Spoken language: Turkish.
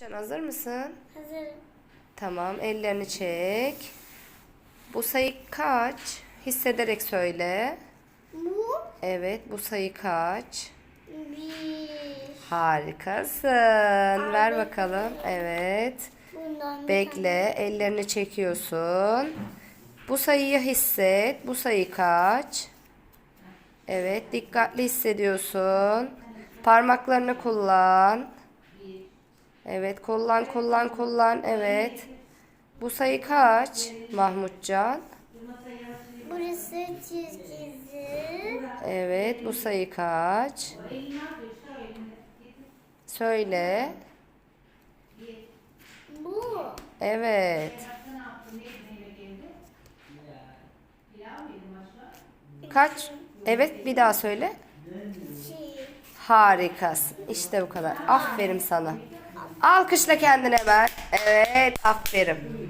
Can hazır mısın? Hazırım. Tamam, ellerini çek. Bu sayı kaç? Hissederek söyle. Bu Evet, bu sayı kaç? bir. Harikasın. Ver bakalım. Evet. Bundan Bekle, ellerini çekiyorsun. Bu sayıyı hisset. Bu sayı kaç? Evet, dikkatli hissediyorsun. Parmaklarını kullan. Evet, kullan, kullan, kullan. Evet. Bu sayı kaç? Mahmutcan. Burası çizgisi. Evet, bu sayı kaç? Söyle. Bu. Evet. Kaç? Evet, bir daha söyle. Şey. Harikasın. İşte bu kadar. Aferin sana. Alkışla kendine ver. Evet, aferin.